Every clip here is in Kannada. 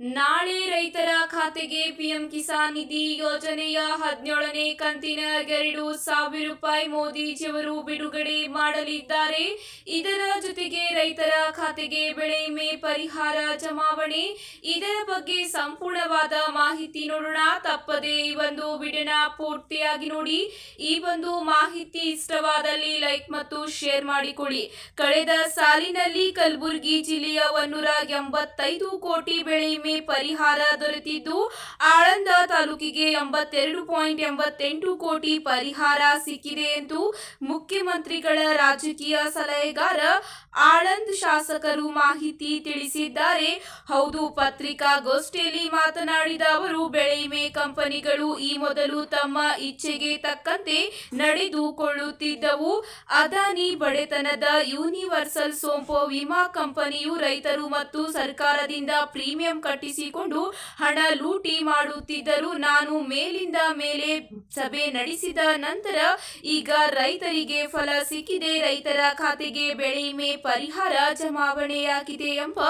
ನಾಳೆ ರೈತರ ಖಾತೆಗೆ ಪಿಎಂ ಕಿಸಾನ್ ನಿಧಿ ಯೋಜನೆಯ ಹದಿನೇಳನೇ ಕಂತಿನ ಎರಡು ಸಾವಿರ ರೂಪಾಯಿ ಮೋದಿಜಿಯವರು ಬಿಡುಗಡೆ ಮಾಡಲಿದ್ದಾರೆ. ಇದರ ಜೊತೆಗೆ ರೈತರ ಖಾತೆಗೆ ಬೆಳೆ ವಿಮೆ ಪರಿಹಾರ ಜಮಾವಣೆ. ಇದರ ಬಗ್ಗೆ ಸಂಪೂರ್ಣವಾದ ಮಾಹಿತಿ ನೋಡೋಣ. ತಪ್ಪದೆ ಈ ಒಂದು ವಿಡಿಯೋನ ಪೂರ್ತಿಯಾಗಿ ನೋಡಿ. ಈ ಒಂದು ಮಾಹಿತಿ ಇಷ್ಟವಾದಲ್ಲಿ ಲೈಕ್ ಮತ್ತು ಶೇರ್ ಮಾಡಿಕೊಳ್ಳಿ. ಕಳೆದ ಸಾಲಿನಲ್ಲಿ ಕಲಬುರಗಿ ಜಿಲ್ಲೆಯ ಒಂದೂರ ಎಂಬತ್ತೈದು ಕೋಟಿ ಬೆಳೆ ವಿಮೆ ಪರಿಹಾರ ದೊರೆತಿದ್ದು, ಆಳಂದ ತಾಲೂಕಿಗೆ ಎಂಬತ್ತೆರಡು ಪಾಯಿಂಟ್ ಎಂಬತ್ತೆಂಟು ಕೋಟಿ ಪರಿಹಾರ ಸಿಕ್ಕಿದೆ ಎಂದು ಮುಖ್ಯಮಂತ್ರಿಗಳ ರಾಜಕೀಯ ಸಲಹೆಗಾರ ಆಳಂದ್ ಶಾಸಕರು ಮಾಹಿತಿ ತಿಳಿಸಿದ್ದಾರೆ. ಹೌದು, ಪತ್ರಿಕಾಗೋಷ್ಠಿಯಲ್ಲಿ ಮಾತನಾಡಿದ ಅವರು, ಬೆಳೆ ವಿಮೆ ಕಂಪನಿಗಳು ಈ ಮೊದಲು ತಮ್ಮ ಇಚ್ಛೆಗೆ ತಕ್ಕಂತೆ ನಡೆದುಕೊಳ್ಳುತ್ತಿದ್ದವು. ಅದಾನಿ ಬಡೆತನದ ಯೂನಿವರ್ಸಲ್ ಸೋಂಪೋ ವಿಮಾ ಕಂಪನಿಯು ರೈತರು ಮತ್ತು ಸರ್ಕಾರದಿಂದ ಪ್ರೀಮಿಯಂ ಕಟ್ಟಿಸಿಕೊಂಡು ಹಣ ಲೂಟಿ ಮಾಡುತ್ತಿದ್ದರು ನಾನು ಮೇಲಿಂದ ಮೇಲೆ ಸಭೆ ನಡೆಸಿದ ನಂತರ ಈಗ ರೈತರಿಗೆ ಫಲ ಸಿಕ್ಕಿದೆ. ರೈತರ ಖಾತೆಗೆ ಬೆಳೆ ವಿಮೆ ಪರಿಹಾರ ಜಮಾವಣೆಯಾಗಿದೆ ಎಂಬ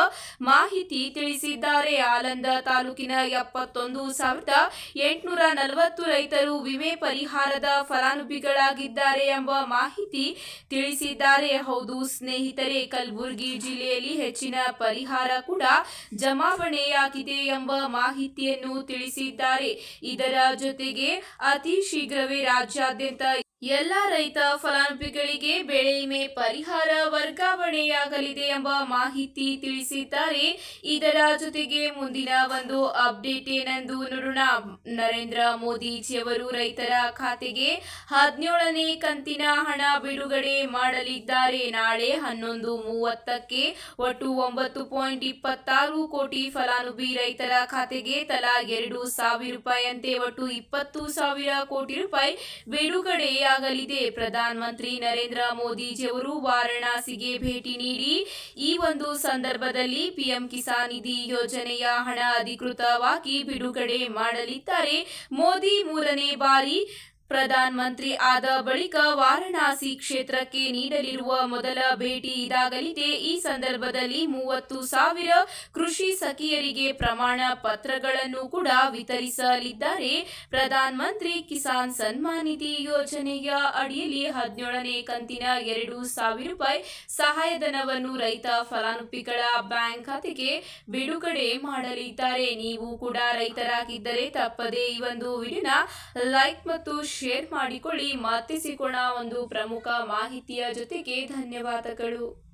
ಮಾಹಿತಿ ತಿಳಿಸಿದ್ದಾರೆ. ಆಲಂದ ತಾಲೂಕಿನ ಎಪ್ಪತ್ತೊಂದು ಸಾವಿರದ ಎಂಟುನೂರ ನಲವತ್ತು ರೈತರು ವಿಮೆ ಪರಿಹಾರದ ಫಲಾನುಭವಿಗಳಾಗಿದ್ದಾರೆ ಎಂಬ ಮಾಹಿತಿ ತಿಳಿಸಿದ್ದಾರೆ. ಹೌದು, ಸ್ನೇಹಿತರೆ, ಕಲಬುರಗಿ ಜಿಲ್ಲೆಯಲ್ಲಿ ಹೆಚ್ಚಿನ ಪರಿಹಾರ ಕೂಡ ಜಮಾವಣೆಯಾಗಿದೆ ಎಂಬ ಮಾಹಿತಿಯನ್ನು ತಿಳಿಸಿದ್ದಾರೆ. ಇದರ ಜೊತೆಗೆ ಅತಿ ಶೀಘ್ರವೇ ರಾಜ್ಯಾದ್ಯಂತ ಎಲ್ಲ ರೈತ ಫಲಾನುಭವಿಗಳಿಗೆ ಬೆಳೆ ವಿಮೆ ಪರಿಹಾರ ವರ್ಗಾವಣೆಯಾಗಲಿದೆ ಎಂಬ ಮಾಹಿತಿ ತಿಳಿಸಿದ್ದಾರೆ. ಇದರ ಜೊತೆಗೆ ಮುಂದಿನ ಒಂದು ಅಪ್ಡೇಟ್ ಏನೆಂದು ನೋಡೋಣ. ನರೇಂದ್ರ ಮೋದಿಜಿಯವರು ರೈತರ ಖಾತೆಗೆ ಹದಿನೇಳನೇ ಕಂತಿನ ಹಣ ಬಿಡುಗಡೆ ಮಾಡಲಿದ್ದಾರೆ. ನಾಳೆ ಹನ್ನೊಂದು ಮೂವತ್ತಕ್ಕೆ ಒಟ್ಟು ಒಂಬತ್ತು ಪಾಯಿಂಟ್ ಇಪ್ಪತ್ತಾರು ಕೋಟಿ ಫಲಾನುಭವಿ ರೈತರ ಖಾತೆಗೆ ತಲಾ ಎರಡು ಸಾವಿರ ರೂಪಾಯಿಯಂತೆ ಒಟ್ಟು ಇಪ್ಪತ್ತು ಸಾವಿರ ಕೋಟಿ ರೂಪಾಯಿ ಬಿಡುಗಡೆಯಾಗಲಿದೆ ಪ್ರಧಾನಮಂತ್ರಿ ನರೇಂದ್ರ ಮೋದಿಜಿಯವರು ವಾರಣಾಸಿಗೆ ಭೇಟಿ ನೀಡಿ, ಈ ಒಂದು ಸಂದರ್ಭದಲ್ಲಿ ಪಿಎಂ ಕಿಸಾನ್ ನಿಧಿ ಯೋಜನೆಯ ಹಣ ಅಧಿಕೃತವಾಗಿ ಬಿಡುಗಡೆ ಮಾಡಲಿದ್ದಾರೆ. ಮೋದಿ ಮೂರನೇ ಬಾರಿ ಪ್ರಧಾನಮಂತ್ರಿ ಆದ ಬಳಿಕ ವಾರಣಾಸಿ ಕ್ಷೇತ್ರಕ್ಕೆ ನೀಡಲಿರುವ ಮೊದಲ ಭೇಟಿ ಇದಾಗಲಿದೆ. ಈ ಸಂದರ್ಭದಲ್ಲಿ ಮೂವತ್ತು ಸಾವಿರ ಕೃಷಿ ಸಖಿಯರಿಗೆ ಪ್ರಮಾಣ ಪತ್ರಗಳನ್ನು ಕೂಡ ವಿತರಿಸಲಿದ್ದಾರೆ. ಪ್ರಧಾನಮಂತ್ರಿ ಕಿಸಾನ್ ಸನ್ಮಾನ್ ನಿಧಿ ಯೋಜನೆಯ ಅಡಿಯಲ್ಲಿ ಹದಿನೇಳನೇ ಕಂತಿನ ಎರಡು ಸಾವಿರ ರೂಪಾಯಿ ಸಹಾಯಧನವನ್ನು ರೈತ ಫಲಾನುಭವಿಗಳ ಬ್ಯಾಂಕ್ ಖಾತೆಗೆ ಬಿಡುಗಡೆ ಮಾಡಲಿದ್ದಾರೆ. ನೀವು ಕೂಡ ರೈತರಾಗಿದ್ದರೆ ತಪ್ಪದೇ ಈ ಒಂದು ವಿಡಿಯೋನ ಲೈಕ್ ಮತ್ತು ಶೇರ್ ಮಾಡಿಕೊಳ್ಳಿ ಮತ್ತೆ ಸಿಗೋಣ ಒಂದು ಪ್ರಮುಖ ಮಾಹಿತಿಯ ಜೊತೆಗೆ ಧನ್ಯವಾದಗಳು.